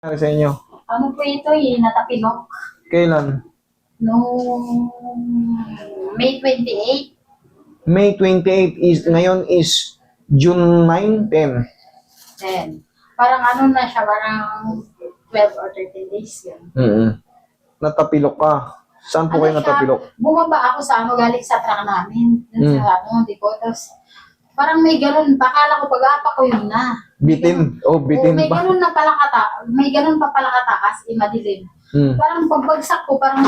nangyari sa inyo? Ano po ito eh, natapilok. Kailan? Noong May 28, May 28 is, ngayon is June 9, 10. then, parang ano na siya, parang 12 or 13 days yun. Mm Natapilok ka. Saan po kayo Ano siya, natapilok? Bumaba ako sa ano, galing sa truck namin. Dun Mm. sa ano, di ko. Tapos, parang may ganun, pakala ko pag-apa ko yun na. Bitin. Oh, bitin may pa. ganun na pala kata, may ganun pa pala katakas, eh, madilim. Mm. Parang pagbagsak ko, parang,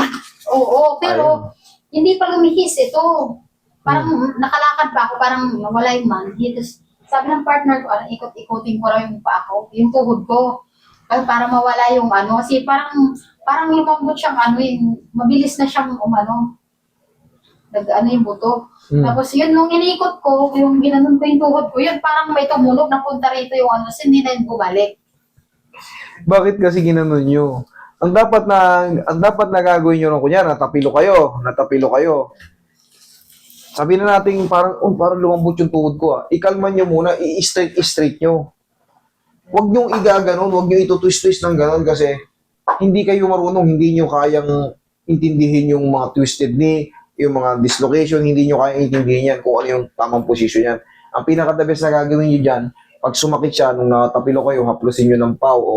oo, pero hindi pa lumihis ito. Parang Hmm. nakalakad pa ako, parang nawala yung manhid. Tapos sabi ng partner ko, ano, ikot-ikotin ko raw yung pa ako, yung tuhod ko. Kasi para mawala yung ano, kasi parang, parang lumambot siyang ano, yung, mabilis na siyang umano. Nag, ano yung buto. Mm. Tapos yun, nung inikot ko, yung ginanon ko yung tuhod ko, yun parang may tumunog na punta rito yung ano, kasi hindi na yun bumalik. Bakit kasi ginanon nyo? Ang dapat na ang dapat na gagawin nyo nung kunya, natapilo kayo, natapilo kayo. Sabi na natin parang oh, parang lumambot yung tuhod ko ah. Ikalma nyo muna, i-straight i-straight nyo. Huwag nyo igaganon, huwag nyo ito-twist-twist ng ganon kasi hindi kayo marunong, hindi nyo kayang intindihin yung mga twisted knee, yung mga dislocation, hindi nyo kayang intindihin yan kung ano yung tamang posisyon yan. Ang pinaka-the best na gagawin nyo dyan, pag sumakit siya, nung natapilo kayo, haplusin nyo ng pau o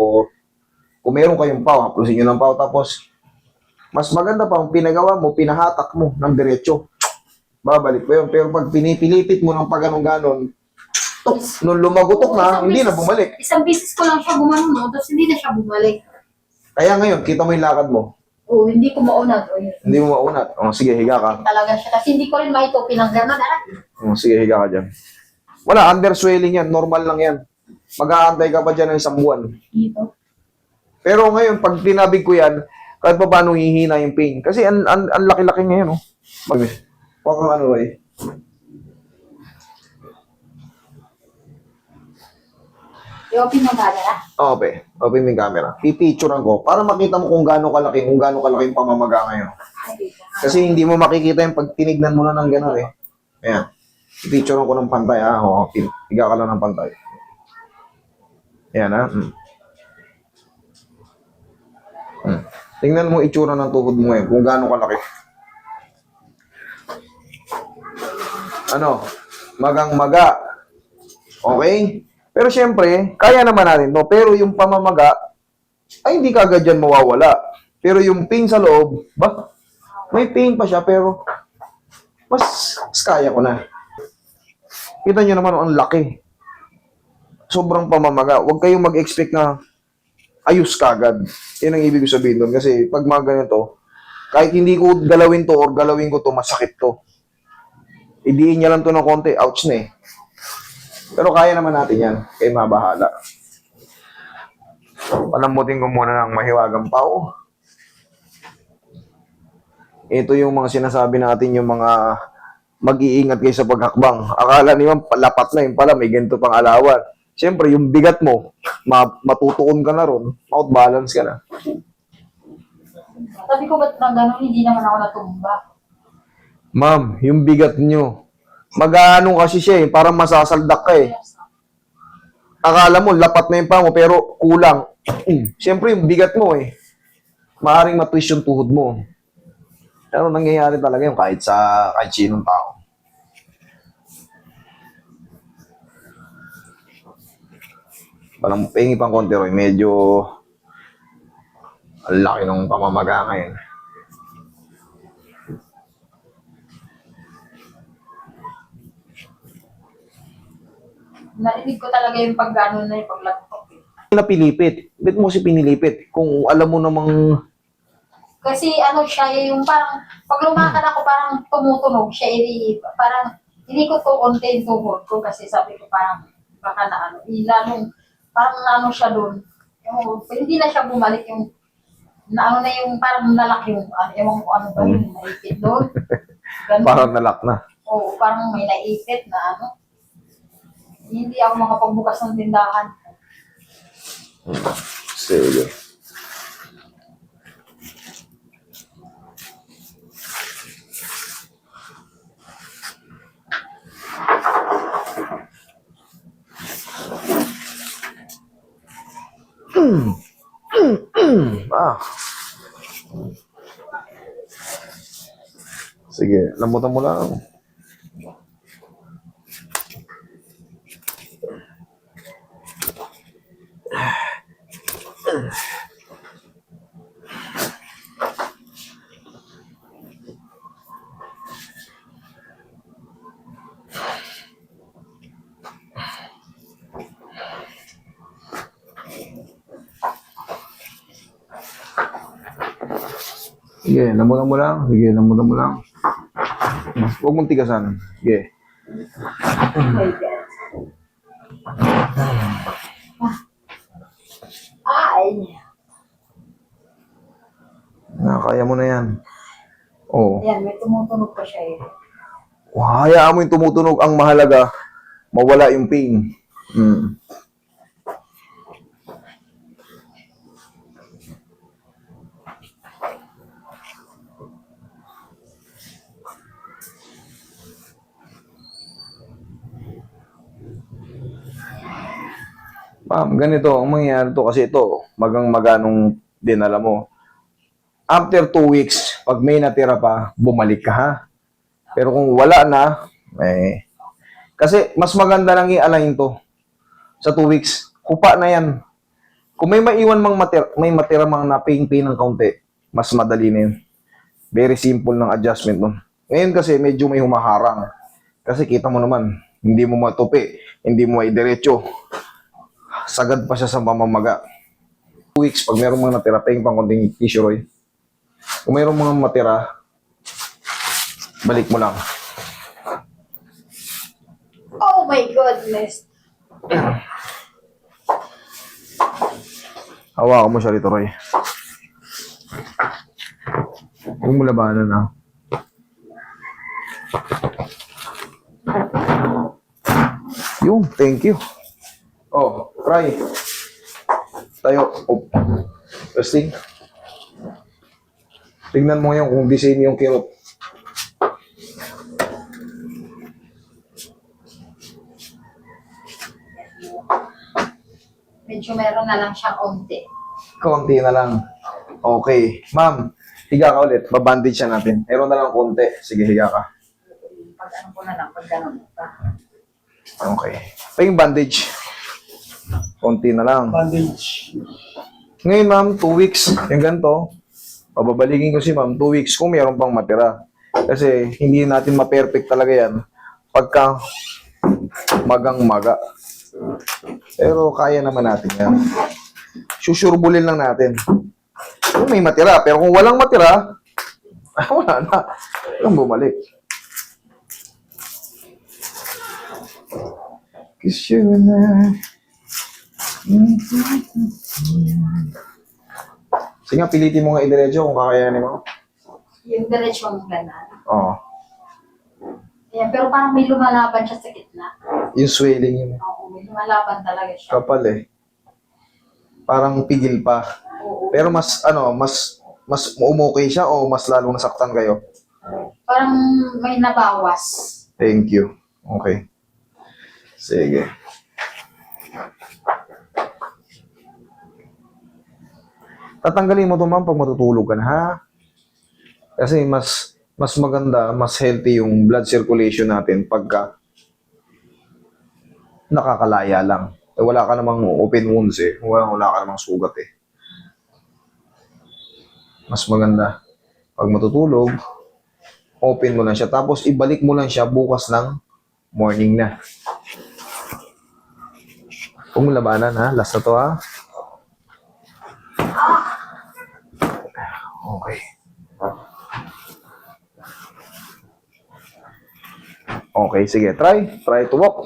kung meron kayong pau, haplusin nyo ng pau. Tapos, mas maganda pa, ang pinagawa mo, pinahatak mo ng diretso. Babalik pa yun. Pero pag pinipilipit mo ng pag ganon tok, nung lumagutok na, Isang hindi na bumalik. Isang beses ko lang siya gumanon, no? tapos hindi na siya bumalik. Kaya ngayon, kita mo yung lakad mo. Oo, hindi ko maunat. O, yun. Hindi mo maunat. O, sige, higa ka. Talaga siya. Kasi hindi ko rin gano'n. Ah, O, sige, higa ka dyan. Wala, underswelling yan. Normal lang yan. Mag-aantay ka pa dyan ng isang buwan. dito. Pero ngayon, pag tinabig ko yan, kahit pa paano hihina yung pain. Kasi ang, ang, ang laki-laki ngayon, oh. Huwag kang ano, eh. I-open mo camera. Ope, open mo yung camera. Pipicturean ko para makita mo kung gaano kalaki, kung gaano kalaki yung pamamaga ngayon. Ay, dito. Kasi hindi mo makikita yung pag tinignan mo na ng gano'n eh. Ayan. Pipicturean ko ng pantay, ah. Oo, higa ka lang ng pantay. Ayan, ah. Mm. Mm. Tingnan mo itsura ng tuhod mo ngayon, kung gaano kalaki. Ano? Magang-maga. Okay? Pero syempre, kaya naman natin to. Pero yung pamamaga, ay hindi kagad yan mawawala. Pero yung pain sa loob, ba? May pain pa siya, pero mas, mas kaya ko na. Kita nyo naman, ang laki. Sobrang pamamaga. Huwag kayong mag-expect na ayos kagad. Yan ang ibig sabihin doon. Kasi pag mga ganito, kahit hindi ko galawin to or galawin ko to, masakit to. Idiin niya lang to ng konti, ouch na eh. Pero kaya naman natin yan. Kaya mabahala. Palamutin ko muna ng mahiwagang pao. Ito yung mga sinasabi natin, yung mga mag-iingat kayo sa paghakbang. Akala niyo lapat na yun pala, may ganito pang alawan. Siyempre, yung bigat mo, ma- matutuon ka na ron, out balance ka na. Sabi ko, ba't na gano'n hindi naman ako natumba? Ma'am, yung bigat nyo, mag-ano kasi siya eh, parang masasaldak ka eh. Akala mo, lapat na yung paa mo, pero kulang. Siyempre, yung bigat mo eh. Maaring matwist yung tuhod mo. Pero nangyayari talaga yung kahit sa kahit sinong tao. Parang pengi pang konti Roy, medyo ang laki ng pamamaga ngayon. Narinig ko talaga yung pag gano'n na yung paglatok. eh. Napilipit. Ba't mo si pinilipit? Kung alam mo namang Kasi ano siya, yung parang, pag lumakad ako parang tumutunog siya, eh, parang, hindi ko to konti yung tuhod ko kasi sabi ko parang, baka na ano, eh, lalong, parang ano siya doon. Yung, hindi na siya bumalik yung, na ano na yung, parang nalak yung, ano, ewan ko ano ba yung naipit doon. Ganun. parang nalak na. Oo, parang may naipit na ano. Hindi ako makapagbukas ng tindahan. Sige. Hmm. ah. Sige, lambutan mo lang. Sige, lambutan mo lang. Sige, lambutan mo lang. Huwag mong tigasan. Sige. My Nakakaya mo na yan. Oo. Ayan, may tumutunog pa siya eh. Oh. Hayaan mo yung tumutunog. Ang mahalaga, mawala yung pain. Mm. Ma'am, ganito, ang mangyayari to kasi ito, magang maganong dinala mo. After two weeks, pag may natira pa, bumalik ka ha. Pero kung wala na, eh, kasi mas maganda lang i-align to sa two weeks. Kupa na yan. Kung may maiwan mang matira, may matira mang naping-ping ng kaunti, mas madali na yun. Very simple ng adjustment nun. Ngayon kasi medyo may humaharang. Kasi kita mo naman, hindi mo matupi, hindi mo may diretso. Sagad pa siya sa mamamaga. Two weeks, pag merong mga natira, paying pang konting tissue, Roy. Kung merong mga matira, balik mo lang. Oh my goodness. Hawakan mo siya rito, Roy. Huwag mo labanan, ha? Yung, thank you. Oh, try. Tayo. Oh. Testing. Tingnan mo yung kung design yung kirot. Medyo meron na lang siyang onti. Konti na lang. Okay. Ma'am, higa ka ulit. Babandage siya natin. Meron na lang konti. Sige, higa ka. Pag ano ko na lang, pag ganun pa. Okay. Pa yung bandage. Konti na lang. Bandage. Ngayon, ma'am, two weeks. Yung ganito, pababaligin ko si ma'am, two weeks kung mayroon pang matira. Kasi hindi natin ma-perfect talaga yan pagka magang maga. Pero kaya naman natin yan. Susurbulin lang natin. Kung may matira, pero kung walang matira, wala na. Walang bumalik. Kiss you na. Sige nga, pilitin mo nga idiretso kung kakayanin mo. Yung diretsyon ganan. Oo. Ayan, pero parang may lumalaban siya sa gitna. Yung swelling yun. Oo, may lumalaban talaga siya. Kapal eh. Parang pigil pa. Oo. Pero mas, ano, mas, mas umukay siya o mas lalong nasaktan kayo? Parang may nabawas. Thank you. Okay. Sige. Tatanggalin mo to ma'am pag matutulog ka na, ha? Kasi mas mas maganda, mas healthy yung blood circulation natin pagka nakakalaya lang. Eh, wala ka namang open wounds eh. Wala, wala ka namang sugat eh. Mas maganda. Pag matutulog, open mo lang siya. Tapos ibalik mo lang siya bukas ng morning na. Huwag mo labanan ha. Last na to ha. Okay. Okay, sige. Try. Try to walk.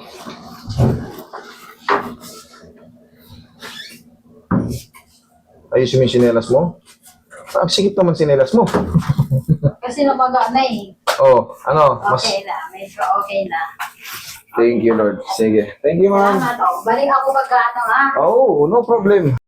Ayusin mo yung sinelas mo. Ang sikip naman sinelas mo. Kasi nabaga na eh. Oh, ano? Mas, Okay na, medyo okay na. thank you, Lord. Sige. Thank you, ma'am. Salamat oh. Balik ako pagka ano ha. Oh, no problem.